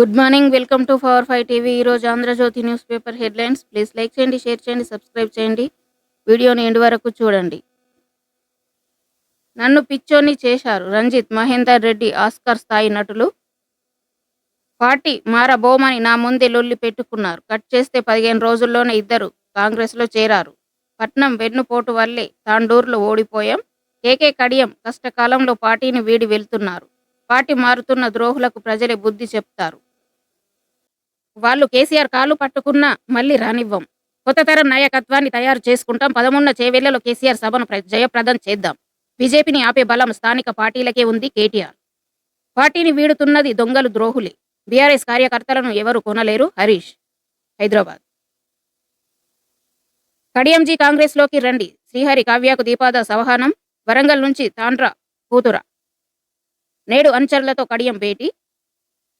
Good morning welcome to power five TV. ఈరోజు Andhrajyothy news paper headlines. Please like చేయండి share చేయండి subscribe చేయండి. వీడియోని ఎండ్ వరకు చూడండి. నన్ను పిచ్చోని చేశారు రంజిత్ మహేందర్ రెడ్డి ఆస్కర్ స్థాయి నటులు. పార్టీ మారబోమని నా ముందే లొల్లి పెట్టుకున్నారు. కట్ చేస్తే పదిహేను రోజుల్లోనే ఇద్దరు కాంగ్రెస్లో చేరారు. పట్నం వెన్నుపోటు వల్లే తాండూరులో ఓడిపోయాం. కేకే కడియం కష్టకాలంలో పార్టీని వీడి వెళ్తున్నారు. పార్టీ మారుతున్న ద్రోహులకు ప్రజలే బుద్ధి చెప్తారు. వాళ్ళు కేసీఆర్ కాలు పట్టుకున్నా మళ్ళీ రానివ్వం. కొత్త తరం నాయకత్వాన్ని తయారు చేసుకుంటాం. పదమూడున చేవేళ్ళలో కేసీఆర్ సభను జయప్రదం చేద్దాం. బీజేపీని ఆపే బలం స్థానిక పార్టీలకే ఉంది కేటీఆర్. పార్టీని వీడుతున్నది దొంగలు ద్రోహులే. బీఆర్ఎస్ కార్యకర్తలను ఎవరు కొనలేరు? హరీష్. హైదరాబాద్. కడియంజీ కాంగ్రెస్లోకి రండి. శ్రీహరి కావ్యకు దీపాద సవహానం. వరంగల్ నుంచి తాండ్ర కూతుర. నేడు అనుచరులతో కడియం భేటీ.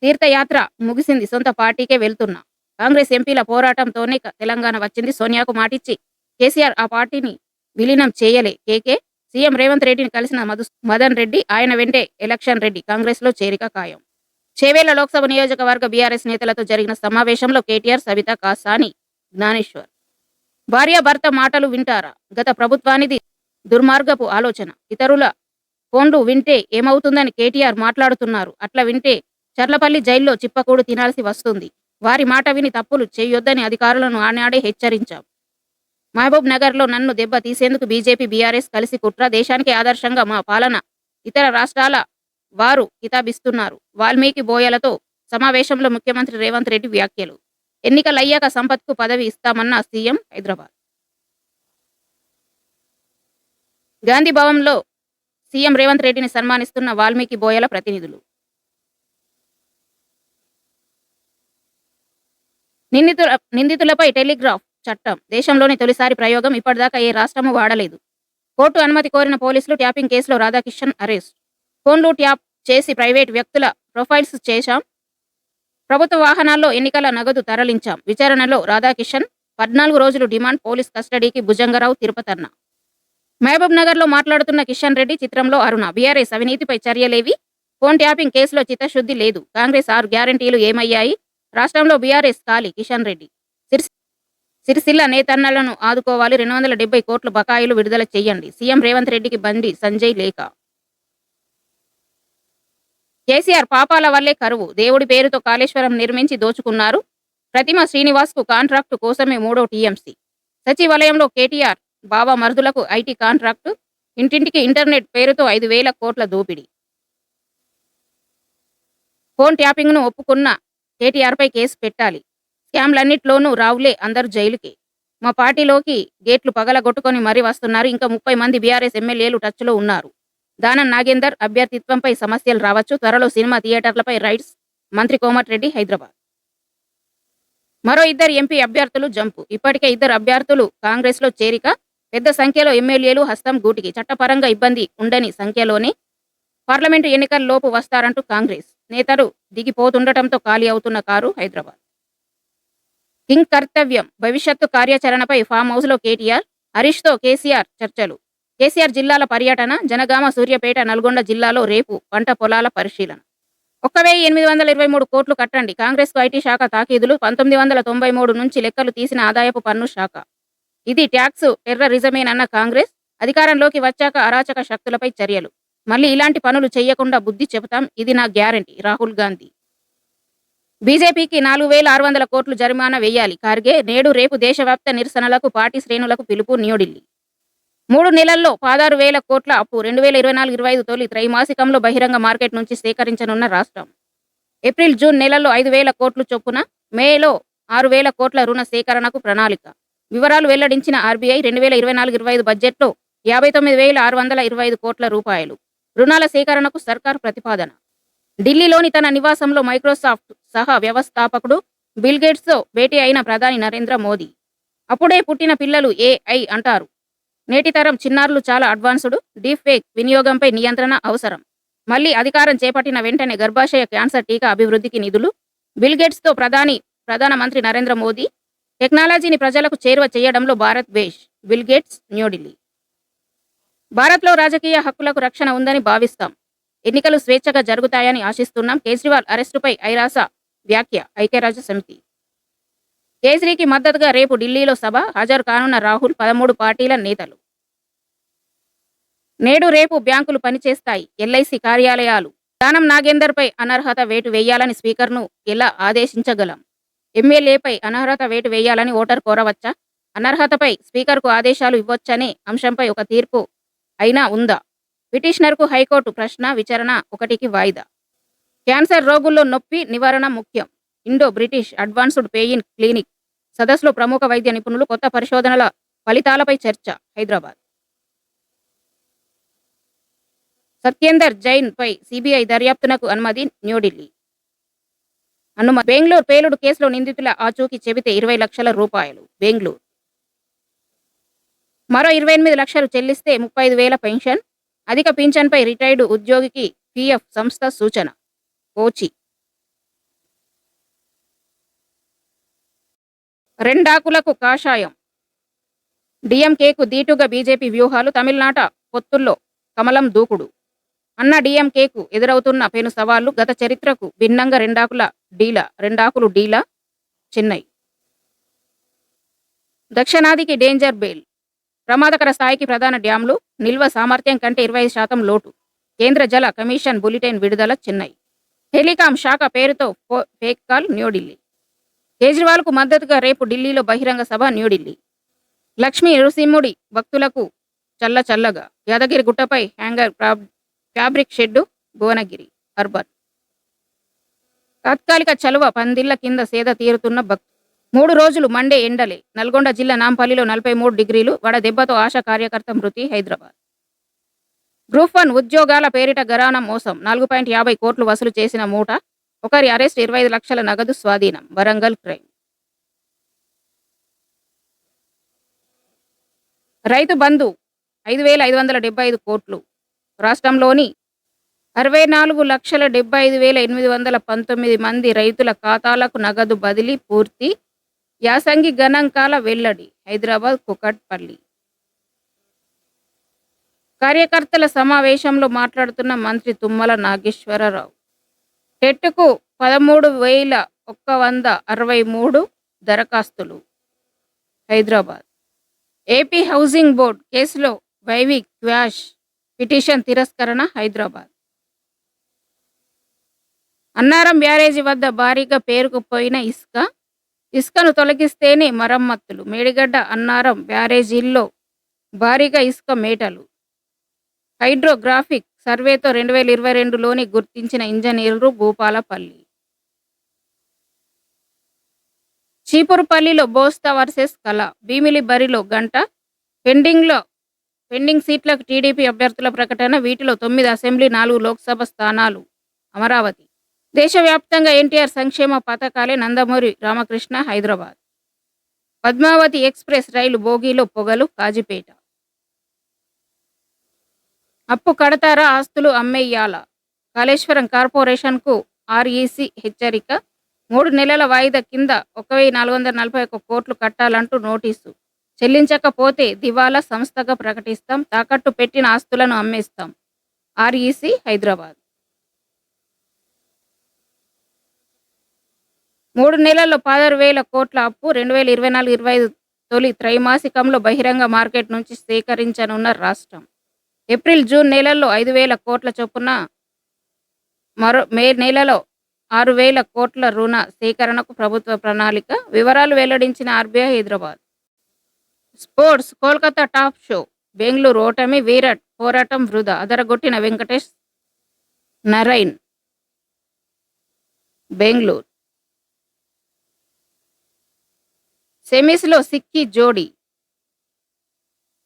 తీర్థయాత్ర ముగిసింది. సొంత పార్టీకే వెళ్తున్నా. కాంగ్రెస్ ఎంపీల పోరాటంతోనే తెలంగాణ వచ్చింది. సోనియాకు మాటిచ్చి కేసీఆర్ ఆ పార్టీని విలీనం చేయలే. కేకే సీఎం రేవంత్ రెడ్డిని కలిసిన మధు మదన్ రెడ్డి ఆయన వెంటే ఎలక్షన్ రెడ్డి కాంగ్రెస్లో చేరిక ఖాయం. చేవేళ్ళ లోక్సభ నియోజకవర్గ బీఆర్ఎస్ నేతలతో జరిగిన సమావేశంలో కేటీఆర్ సవిత కాసాని జ్ఞానేశ్వర్. భార్యాభర్త మాటలు వింటారా? గత ప్రభుత్వానిది దుర్మార్గపు ఆలోచన. ఇతరుల ఫోన్లు వింటే ఏమవుతుందని కేటీఆర్ మాట్లాడుతున్నారు. అట్లా వింటే చర్లపల్లి జైల్లో చిప్పకూడు తినాల్సి వస్తుంది. వారి మాట విని తప్పులు చేయొద్దని అధికారులను ఆనాడే హెచ్చరించాం. మహబూబ్ నగర్లో నన్ను దెబ్బ తీసేందుకు బీజేపీ బీఆర్ఎస్ కలిసి కుట్ర దేశానికి ఆదర్శంగా మా పాలన ఇతర రాష్ట్రాల వారు కితాబిస్తున్నారు. వాల్మీకి బోయలతో సమావేశంలో ముఖ్యమంత్రి రేవంత్ రెడ్డి వ్యాఖ్యలు. ఎన్నికలయ్యాక సంపత్కు పదవి ఇస్తామన్న సీఎం హైదరాబాద్. గాంధీ భవన్లో సీఎం రేవంత్ రెడ్డిని సన్మానిస్తున్న వాల్మీకి బోయల ప్రతినిధులు. నిందితుల నిందితులపై టెలిగ్రాఫ్ చట్టం. దేశంలోని తొలిసారి ప్రయోగం ఇప్పటిదాకా ఏ రాష్ట్రము వాడలేదు. కోర్టు అనుమతి కోరిన పోలీసులు ట్యాపింగ్ కేసులో రాధాకిషన్ అరెస్ట్. ఫోన్లు ట్యాప్ చేసి ప్రైవేట్ వ్యక్తుల ప్రొఫైల్స్ చేశాం. ప్రభుత్వ వాహనాల్లో ఎన్నికల నగదు తరలించాం. విచారణలో రాధాకిషన్ పద్నాలుగు రోజులు డిమాండ్ పోలీస్ కస్టడీకి భుజంగరావు తిరుపతన్న. మహబూబ్ నగర్లో మాట్లాడుతున్న కిషన్ రెడ్డి చిత్రంలో అరుణ. బీఆర్ఎస్ అవినీతిపై చర్యలేవి. ఫోన్ ట్యాపింగ్ కేసులో చిత్తశుద్ధి లేదు. కాంగ్రెస్ ఆరు గ్యారంటీలు ఏమయ్యాయి? రాష్ట్రంలో బీఆర్ఎస్ ఖాళీ. కిషన్ రెడ్డి. సిరిసిల్ల నేతన్నలను ఆదుకోవాలి. రెండు వందల డెబ్బై కోట్ల బకాయిలు విడుదల చేయండి. సీఎం రేవంత్ రెడ్డికి బండి సంజయ్ లేఖ కేసీఆర్ పాపాల వల్లే కరువు. దేవుడి పేరుతో కాళేశ్వరం నిర్మించి దోచుకున్నారు. ప్రతిమ శ్రీనివాస్కు కాంట్రాక్టు కోసమే మూడో టీఎంసీ. సచివాలయంలో కేటీఆర్ బాబా మరుదులకు ఐటీ కాంట్రాక్టు. ఇంటింటికి ఇంటర్నెట్ పేరుతో ఐదు వేల కోట్ల దోపిడీ. ఫోన్ ట్యాపింగ్ను ఒప్పుకున్న కేటీఆర్ పై కేసు పెట్టాలి. స్కామ్లన్నిట్లోనూ రావులే అందరు జైలుకి. మా పార్టీలోకి గేట్లు పగలగొట్టుకొని మరీ వస్తున్నారు. ఇంకా ముప్పై మంది బీఆర్ఎస్ ఎమ్మెల్యేలు టచ్లో ఉన్నారు. దానం నాగేందర్ అభ్యర్థిత్వంపై సమస్యలు రావచ్చు. త్వరలో సినిమా థియేటర్లపై రైట్స్. మంత్రి కోమటిరెడ్డి హైదరాబాద్. మరో ఇద్దరు ఎంపీ అభ్యర్థులు జంపు. ఇప్పటికే ఇద్దరు అభ్యర్థులు కాంగ్రెస్లో చేరిక పెద్ద సంఖ్యలో ఎమ్మెల్యేలు హస్తం గూటికి. చట్టపరంగా ఇబ్బంది ఉండని సంఖ్యలోనే పార్లమెంటు ఎన్నికల్లోపు వస్తారంటూ కాంగ్రెస్. నేతలు దిగిపోతుండటంతో ఖాళీ అవుతున్న కారు హైదరాబాద్. కింగ్ కర్తవ్యం భవిష్యత్తు కార్యాచరణపై ఫామ్ హౌస్లో కేటీఆర్ హరీష్తో కేసీఆర్ చర్చలు. కేసీఆర్ జిల్లాల పర్యటన జనగామ సూర్యాపేట నల్గొండ జిల్లాలో రేపు పంట పొలాల పరిశీలన. ఒక్క వెయ్యి ఎనిమిది వందల ఇరవై మూడు కోట్లు కట్టండి. కాంగ్రెస్ ఐటీ శాఖ తాకీదులు పంతొమ్మిది వందల తొంభై మూడు నుంచి లెక్కలు తీసిన ఆదాయపు పన్ను శాఖ. ఇది ట్యాక్స్ టెర్రరిజమేనన్న కాంగ్రెస్ అధికారంలోకి వచ్చాక అరాచక శక్తులపై చర్యలు. మళ్ళీ ఇలాంటి పనులు చేయకుండా బుద్ధి చెబుతాం. ఇది నా గ్యారంటీ. రాహుల్ గాంధీ. బీజేపీకి నాలుగు వేల ఆరు వందల కోట్లు జరిమానా వేయాలి. ఖార్గే నేడు రేపు దేశవ్యాప్త నిరసనలకు పార్టీ శ్రేణులకు పిలుపు న్యూఢిల్లీ. మూడు నెలల్లో పదహారు వేల కోట్ల అప్పు రెండు వేల ఇరవై నాలుగు ఇరవై ఐదు తొలి త్రైమాసికంలో బహిరంగ మార్కెట్ నుంచి సేకరించనున్న రాష్ట్రం. ఏప్రిల్ జూన్ నెలల్లో ఐదు వేల కోట్లు చొప్పున మేలో ఆరు వేల కోట్ల రుణ సేకరణకు ప్రణాళిక. వివరాలు వెల్లడించిన ఆర్బీఐ రెండు వేల ఇరవై నాలుగు ఇరవై ఐదు బడ్జెట్లో యాభై తొమ్మిది వేల ఆరు వందల ఇరవై ఐదు కోట్ల రూపాయలు. రుణాల సేకరణకు సర్కార్ ప్రతిపాదన. ఢిల్లీలోని తన నివాసంలో మైక్రోసాఫ్ట్ సహా వ్యవస్థాపకుడు బిల్గేట్స్తో భేటీ అయిన ప్రధాని నరేంద్ర మోదీ. అప్పుడే పుట్టిన పిల్లలు ఏఐ అంటారు. నేటి తరం చిన్నారులు చాలా అడ్వాన్స్డ్ డీప్ ఫేక్ వినియోగంపై నియంత్రణ అవసరం. మళ్ళీ అధికారం చేపట్టిన వెంటనే గర్భాశయ క్యాన్సర్ టీకా అభివృద్ధికి నిధులు. బిల్గేట్స్తో ప్రధాని ప్రధానమంత్రి నరేంద్ర మోదీ టెక్నాలజీని ప్రజలకు చేరువ చేయడంలో భారత్ బేష్ బిల్గేట్స్ న్యూఢిల్లీ భారత్లో రాజకీయ హక్కులకు రక్షణ ఉందని భావిస్తాం. ఎన్నికలు స్వేచ్ఛగా జరుగుతాయని ఆశిస్తున్నాం. కేజ్రీవాల్ అరెస్టుపై ఐరాస వ్యాఖ్య ఐక్యరాజ్య సమితి కేజ్రీకి మద్దతుగా రేపు ఢిల్లీలో సభ. హాజరు కానున్న రాహుల్ పదమూడు పార్టీల నేతలు. నేడు రేపు బ్యాంకులు పనిచేస్తాయి. ఎల్ఐసి కార్యాలయాలు. దానం నాగేందర్పై అనర్హత వేటు వేయాలని స్పీకర్ను ఎలా ఆదేశించగలం? ఎమ్మెల్యేపై అనర్హత వేటు వేయాలని ఓటర్ కోరవచ్చా? అనర్హతపై స్పీకర్కు ఆదేశాలు ఇవ్వొచ్చనే అంశంపై ఒక తీర్పు అయినా ఉందా? పిటిషనర్కు హైకోర్టు ప్రశ్న విచారణ ఒకటికి వాయిదా. క్యాన్సర్ రోగుల్లో నొప్పి నివారణ ముఖ్యం. Indo British advanced pain clinic. సదస్సులో ప్రముఖ వైద్య నిపుణులు కొత్త పరిశోధనల ఫలితాలపై చర్చ హైదరాబాద్. సత్యేందర్ జైన్ పై సిబిఐ దర్యాప్తునకు అనుమతి న్యూఢిల్లీ. అనుమ బెంగళూరు పేలుడు కేసులో నిందితుల ఆచూకీ చెబితే ఇరవై లక్షల రూపాయలు. బెంగళూరు. మరో ఇరవై ఎనిమిది లక్షలు చెల్లిస్తే ముప్పై ఐదు వేల పెన్షన్ అధిక పింఛన్పై రిటైర్డ్ ఉద్యోగికి పిఎఫ్ సంస్థ సూచన. కోచి రెండాకులకు కాషాయం. డిఎంకేకు దీటుగా బీజేపీ వ్యూహాలు తమిళనాట పొత్తుల్లో కమలం దూకుడు. అన్న డిఎంకేకు ఎదురవుతున్న పెను సవాళ్ళు గత చరిత్రకు భిన్నంగా రెండాకుల డీల రెండాకులు డీల చెన్నై. దక్షిణాదికి డేంజర్ బెయిల్. ప్రమాదకర స్థాయికి ప్రధాన డ్యాంలు నిల్వ సామర్థ్యం కంటే ఇరవై శాతం లోటు. కేంద్ర జల కమిషన్ బులెటిన్ విడుదల చెన్నై. టెలికాం శాఖ పేరుతో ఫేక్ కాల్ న్యూఢిల్లీ. కేజ్రీవాల్కు మద్దతుగా రేపు ఢిల్లీలో బహిరంగ సభ న్యూఢిల్లీ. లక్ష్మీ నృసింహుడి భక్తులకు చల్ల చల్లగా. Yadagiri గుట్టపై hangar fabric shed Bhuvanagiri urban. తాత్కాలిక చలువ పందిళ్ళ కింద సేద తీరుతున్న భక్తులు. మూడు రోజులు మండే ఎండలే. నల్గొండ జిల్లా నాంపల్లిలో నలభై మూడు డిగ్రీలు వడ దెబ్బతో ఆశా కార్యకర్త మృతి హైదరాబాద్. గ్రూప్ వన్ ఉద్యోగాల పేరిట గరానం మోసం. నాలుగు పాయింట్ యాభై కోట్లు వసూలు చేసిన మూట ఒకరి అరెస్ట్ ఇరవై ఐదు లక్షల నగదు స్వాధీనం. వరంగల్ క్రైమ్. రైతు బంధు ఐదు వేల ఐదు వందల డెబ్బై ఐదు కోట్లు. రాష్ట్రంలోని అరవై నాలుగు లక్షల డెబ్బై ఐదు వేల ఎనిమిది వందల పంతొమ్మిది మంది రైతుల ఖాతాలకు నగదు బదిలీ పూర్తి యాసంగి గణాంకాల వెల్లడి హైదరాబాద్ కుకట్పల్లి. కార్యకర్తల సమావేశంలో మాట్లాడుతున్న మంత్రి తుమ్మల నాగేశ్వరరావు టెట్కు పదమూడు వేల ఒక్క వంద అరవై మూడు దరఖాస్తులు హైదరాబాద్. ఏపీ హౌసింగ్ బోర్డ్ కేసులో వైవి క్వాష్ పిటిషన్ తిరస్కరణ హైదరాబాద్. అన్నారం బ్యారేజీ వద్ద భారీగా పేరుకుపోయిన ఇసుక ఇసుకను తొలగిస్తేనే మరమ్మతులు మేడిగడ్డ అన్నారం బ్యారేజీల్లో భారీగా ఇసుక మేటలు. హైడ్రోగ్రాఫిక్ సర్వేతో రెండు వేల ఇరవై రెండులోని గుర్తించిన ఇంజనీర్లు భూపాలపల్లి చీపురుపల్లిలో బోస్తా వర్సెస్ కళ. భీమిలి బరిలో గంట. పెండింగ్లో పెండింగ్ సీట్లకు టీడీపీ అభ్యర్థుల ప్రకటన. వీటిలో తొమ్మిది అసెంబ్లీ నాలుగు లోక్సభ స్థానాలు. అమరావతి. దేశవ్యాప్తంగా ఎన్టీఆర్ సంక్షేమ పథకాలే నందమూరి రామకృష్ణ హైదరాబాద్. పద్మావతి ఎక్స్ప్రెస్ రైలు బోగీలో పొగలు కాజిపేట. అప్పు కడతారా ఆస్తులు అమ్మేయాల? కాళేశ్వరం కార్పొరేషన్కు ఆర్ఈసీ హెచ్చరిక. మూడు నెలల వాయిదా కింద ఒక వెయ్యి నాలుగు వందల నలభై ఒక్క కోట్లు కట్టాలంటూ నోటీసు. చెల్లించకపోతే దివాలా సంస్థగా ప్రకటిస్తాం తాకట్టు పెట్టిన ఆస్తులను అమ్మేస్తాం. ఆర్ఈసీ హైదరాబాద్. మూడు నెలల్లో పదహారు వేల కోట్ల అప్పు రెండు వేల ఇరవై నాలుగు ఇరవై ఐదు తొలి త్రైమాసికంలో బహిరంగ మార్కెట్ నుంచి సేకరించనున్న రాష్ట్రం. ఏప్రిల్ జూన్ నెలల్లో ఐదు వేల కోట్ల చొప్పున మరో మే నెలలో ఆరు వేల కోట్ల రుణ సేకరణకు ప్రభుత్వ ప్రణాళిక వివరాలు వెల్లడించిన RBI Hyderabad. Sports Kolkata top show Bengaluru ఓటమి వీరట్ పోరాటం వృధా అదరగొట్టిన వెంకటేష్ నరైన్ బెంగళూరు. సెమీస్లో సిక్కి జోడీ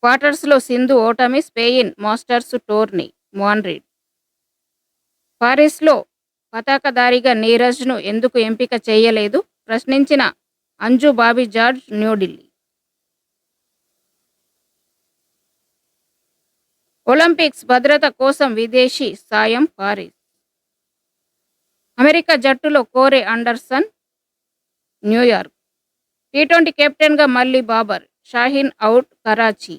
క్వార్టర్స్లో సింధు ఓటమి స్పెయిన్ మాస్టర్స్ టోర్నీ మాన్రిడ్ పారిస్లో పతాకధారిగా నీరజ్ను ఎందుకు ఎంపిక చేయలేదు? ప్రశ్నించిన అంజు బాబీ జార్జ్ న్యూఢిల్లీ. ఒలింపిక్స్ భద్రత కోసం విదేశీ సాయం పారిస్. అమెరికా జట్టులో కోరే అండర్సన్ న్యూయార్క్. టీ ట్వంటీ కెప్టెన్గా మళ్ళీ బాబర్ షాహీన్ అవుట్ కరాచీ.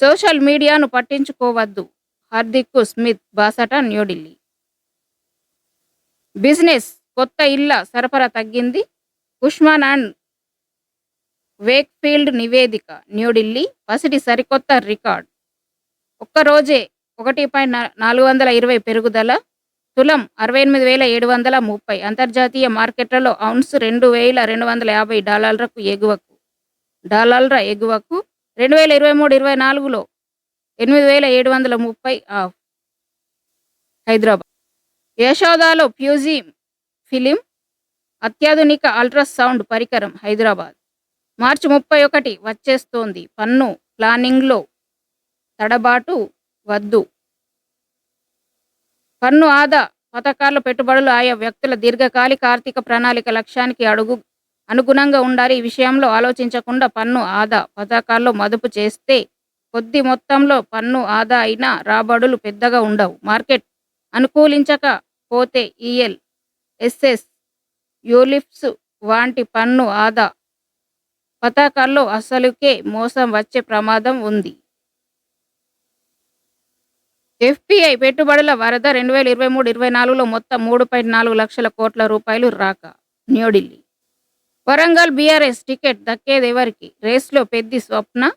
సోషల్ మీడియాను పట్టించుకోవద్దు హార్దిక్ స్మిత్ బాసట న్యూఢిల్లీ. బిజినెస్ కొత్త ఇళ్ళ సరఫరా తగ్గింది కుష్మాన్ అండ్ వేక్ఫీల్డ్ నివేదిక న్యూఢిల్లీ పసిడి సరికొత్త రికార్డ్. ఒక్కరోజే ఒకటి పాయింట్ నాలుగు వందల ఇరవై పెరుగుదల తులం అరవై ఎనిమిది వేల ఏడు వందల ముప్పై. అంతర్జాతీయ మార్కెట్లలో ఔన్స్ రెండు వేల రెండు వందల యాభై డాలర్లకు ఎగువకు డాలర్ల ఎగువకు రెండు వేల ఇరవై మూడు ఇరవై నాలుగులో ఎనిమిది వేల ఏడు వందల ముప్పై ఆఫ్ హైదరాబాద్. యశోదాలో ఫ్యూజీ ఫిలిం అత్యాధునిక అల్ట్రాసౌండ్ పరికరం హైదరాబాద్. మార్చి ముప్పై ఒకటి వచ్చేస్తోంది. పన్ను ప్లానింగ్లో తడబాటు వద్దు. పన్ను ఆదా పథకాల్లో పెట్టుబడులు ఆయా వ్యక్తుల దీర్ఘకాలిక ఆర్థిక ప్రణాళిక లక్ష్యానికి అడుగు అనుగుణంగా ఉండాలి. ఈ విషయంలో ఆలోచించకుండా పన్ను ఆదా పథకాల్లో మదుపు చేస్తే కొద్ది మొత్తంలో పన్ను ఆదా అయినా రాబడులు పెద్దగా ఉండవు. మార్కెట్ అనుకూలించకపోతే ఈఎల్ ఎస్ఎస్ యూలిప్స్ వంటి పన్ను ఆదా పథకాల్లో అసలుకే మోసం వచ్చే ప్రమాదం ఉంది. ఎఫ్పిఐ పెట్టుబడుల వరద రెండు వేల ఇరవై మూడు ఇరవై నాలుగులో మొత్తం మూడు పాయింట్ నాలుగు లక్షల కోట్ల రూపాయలు రాక. న్యూఢిల్లీ. వరంగల్ బీఆర్ఎస్ టికెట్ దక్కేది ఎవరికి? రేస్లో పెద్ది స్వప్న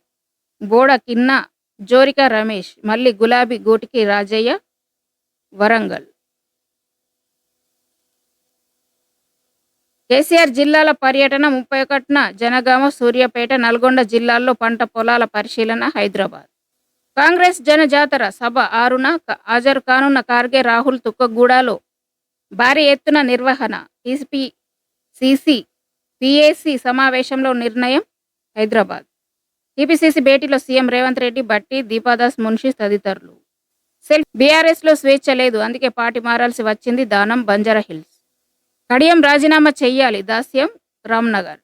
బోడ కిన్న జోరిక రమేష్ మళ్ళీ గులాబీ గూటికి రాజయ్య వరంగల్. కేసీఆర్ జిల్లాల పర్యటన ముప్పై ఒకటిన జనగామ సూర్యాపేట నల్గొండ జిల్లాల్లో పంట పొలాల పరిశీలన హైదరాబాద్. కాంగ్రెస్ జనజాతర సభ ఆరున హాజరు కానున్న ఖార్గే రాహుల్ తుక్కగూడలో భారీ ఎత్తున నిర్వహణ. టీసీపీ సిసి పిఏసి సమావేశంలో నిర్ణయం హైదరాబాద్. టీపీసీసీ భేటీలో సీఎం రేవంత్ రెడ్డి బట్టి దీపాదాస్ మున్షి తదితరులు. సెల్ఫ్ బీఆర్ఎస్లో స్వేచ్ఛ లేదు. అందుకే పార్టీ మారాల్సి వచ్చింది దానం బంజారా హిల్స్. కడియం రాజీనామా చెయ్యాలి దాస్యం రామ్నగర్.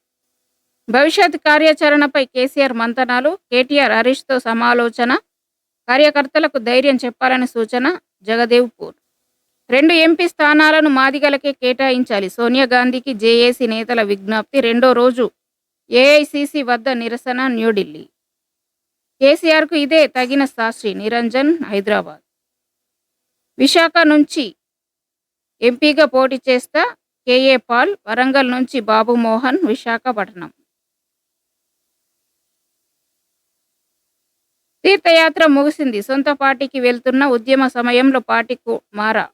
భవిష్యత్ కార్యాచరణపై కేసీఆర్ మంతనాలు కేటీఆర్ హరీష్తో సమాలోచన కార్యకర్తలకు ధైర్యం చెప్పాలని సూచన జగదేవ్పూర్ రెండు ఎంపీ స్థానాలను మాదిగలకే కేటాయించాలి. సోనియా గాంధీకి జేఏసీ నేతల విజ్ఞప్తి రెండో రోజు ఏఐసిసి వద్ద నిరసన న్యూఢిల్లీ. కేసీఆర్కు ఇదే తగిన సాక్షి నిరంజన్ హైదరాబాద్. విశాఖ నుంచి ఎంపీగా పోటీ చేస్తా కేఏ పాల్ వరంగల్ నుంచి బాబు మోహన్ విశాఖపట్నం. తీర్థయాత్ర ముగిసింది. సొంత పార్టీకి వెళ్తున్న ఉద్యమ సమయంలో పార్టీకు మారా.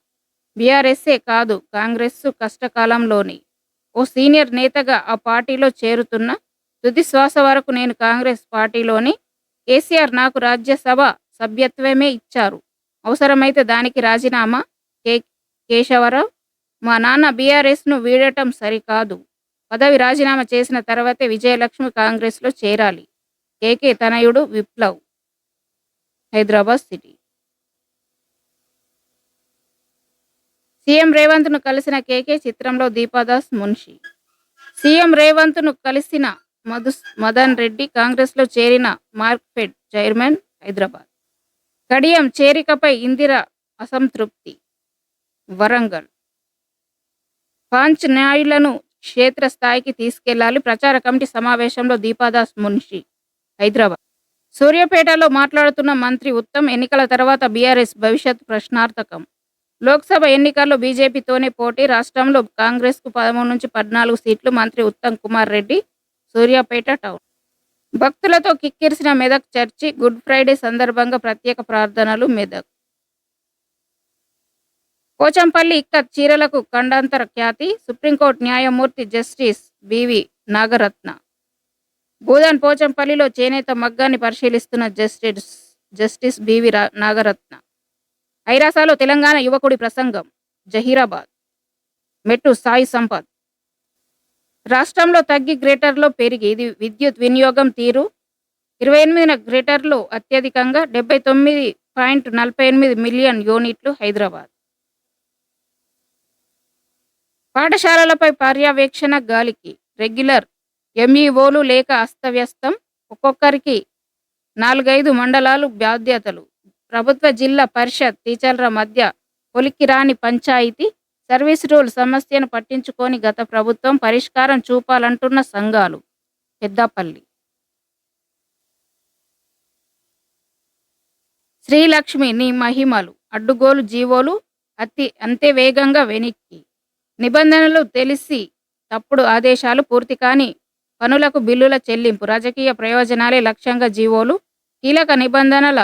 బీఆర్ఎస్ఏ కాదు కాంగ్రెస్ కష్టకాలంలోని ఓ సీనియర్ నేతగా ఆ పార్టీలో చేరుతున్న తుది శ్వాస వరకు నేను కాంగ్రెస్ పార్టీలోని కేసీఆర్ నాకు రాజ్యసభ సభ్యత్వమే ఇచ్చారు. అవసరమైతే దానికి రాజీనామా కే కేశవరావు మా నాన్న బీఆర్ఎస్ను వీడటం సరికాదు. పదవి రాజీనామా చేసిన తర్వాతే విజయలక్ష్మి కాంగ్రెస్లో చేరాలి. కేకే తనయుడు విప్లవ్. హైదరాబాద్ సిటీ. సీఎం రేవంత్ను కలిసిన కేకే చిత్రంలో దీపాదాస్ మున్షి. సీఎం రేవంత్ను కలిసిన మధు మదన్ రెడ్డి కాంగ్రెస్లో చేరిన మార్క్ఫెడ్ చైర్మన్ హైదరాబాద్. కడియం చేరికపై ఇందిర అసంతృప్తి. వరంగల్. పాంచ్ న్యాయులను క్షేత్రస్థాయికి తీసుకెళ్ళాలి ప్రచార కమిటీ సమావేశంలో దీపాదాస్ మున్షి హైదరాబాద్. సూర్యాపేటలో మాట్లాడుతున్న మంత్రి ఉత్తమ్ ఎన్నికల తర్వాత బీఆర్ఎస్ భవిష్యత్ ప్రశ్నార్థకం. లోక్సభ ఎన్నికల్లో బీజేపీతోనే పోటీ రాష్ట్రంలో కాంగ్రెస్కు పదమూడు నుంచి పద్నాలుగు సీట్లు మంత్రి ఉత్తమ్ కుమార్ రెడ్డి సూర్యాపేట టౌన్. భక్తులతో కిక్కిరిసిన మెదక్ చర్చి గుడ్ ఫ్రైడే సందర్భంగా ప్రత్యేక ప్రార్థనలు మెదక్. పోచంపల్లి ఇక్కత్ చీరలకు ఖండాంతర ఖ్యాతి సుప్రీంకోర్టు న్యాయమూర్తి జస్టిస్ బివి నాగరత్న. భూదాన్ పోచంపల్లిలో చేనేత మగ్గాన్ని పరిశీలిస్తున్న జస్టిస్ జస్టిస్ బివి నాగరత్న. ఐరాసాలో తెలంగాణ యువకుడి ప్రసంగం జహీరాబాద్. మెట్టు సాయి సంపత్. రాష్ట్రంలో తగ్గి గ్రేటర్లో పెరిగి ఇది విద్యుత్ వినియోగం తీరు. ఇరవై ఎనిమిదిన గ్రేటర్లో అత్యధికంగా డెబ్బై తొమ్మిది పాయింట్ నలభై ఎనిమిది మిలియన్ యూనిట్లు హైదరాబాద్. పాఠశాలలపై పర్యవేక్షణ గాలికి రెగ్యులర్ ఎంఈఓలు లేక అస్తవ్యస్తం. ఒక్కొక్కరికి నాలుగైదు మండలాలు బాధ్యతలు. ప్రభుత్వ జిల్లా పరిషత్ టీచర్ల మధ్య పొలికిరాని పంచాయతీ సర్వీస్ రూల్ సమస్యను పట్టించుకొని గత ప్రభుత్వం పరిష్కారం చూపాలంటున్న సంఘాలు. పెద్దపల్లి. శ్రీలక్ష్మి నీ మహిమలు అడ్డుగోలు జీవోలు అతి అంతే వేగంగా వెనక్కి. నిబంధనలు తెలిసి తప్పుడు ఆదేశాలు పూర్తి కాని పనులకు బిల్లుల చెల్లింపు. రాజకీయ ప్రయోజనాలే లక్ష్యంగా జీవోలు కీలక నిబంధనల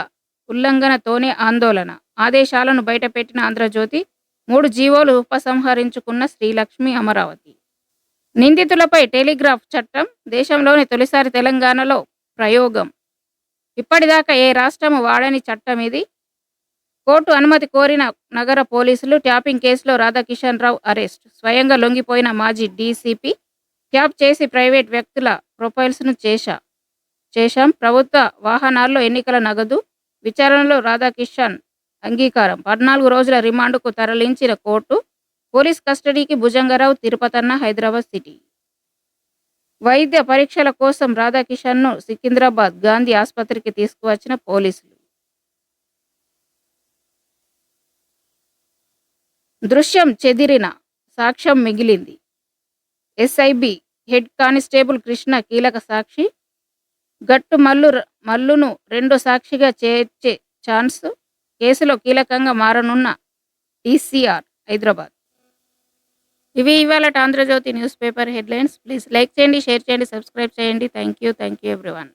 ఉల్లంఘనతోనే ఆందోళన. ఆదేశాలను బయటపెట్టిన ఆంధ్రజ్యోతి మూడు జీవోలు ఉపసంహరించుకున్న శ్రీలక్ష్మి అమరావతి. నిందితులపై టెలిగ్రాఫ్ చట్టం దేశంలోని తొలిసారి తెలంగాణలో ప్రయోగం. ఇప్పటిదాకా ఏ రాష్ట్రము వాడని చట్టం ఇది? కోర్టు అనుమతి కోరిన నగర పోలీసులు ట్యాపింగ్ కేసులో రాధాకిషన్ రావు అరెస్ట్. స్వయంగా లొంగిపోయిన మాజీ డీసీపీ ట్యాప్ చేసి ప్రైవేట్ వ్యక్తుల ప్రొఫైల్స్ను చేశా. చేశాం. ప్రభుత్వ వాహనాల్లో ఎన్నికల నగదు విచారణలో రాధాకిషన్ అంగీకారం. పద్నాలుగు రోజుల రిమాండ్కు తరలించిన కోర్టు పోలీస్ కస్టడీకి భుజంగరావు తిరుపతన్న హైదరాబాద్ సిటీ. వైద్య పరీక్షల కోసం రాధాకిషన్ను సికింద్రాబాద్ గాంధీ ఆసుపత్రికి తీసుకువచ్చిన పోలీసులు. దృశ్యం చెదిరిన సాక్ష్యం మిగిలింది. ఎస్ఐబి హెడ్ కానిస్టేబుల్ కృష్ణ కీలక సాక్షి. గట్టు మల్లు మల్లును రెండు సాక్షిగా చేర్చే ఛాన్స్ కేసులో కీలకంగా మారనున్న టీసీఆర్ హైదరాబాద్. ఇవి ఇవాళ Andhrajyothi news paper headlines. Please like చేయండి షేర్ చేయండి సబ్స్క్రైబ్ చేయండి. Thank you thank you everyone.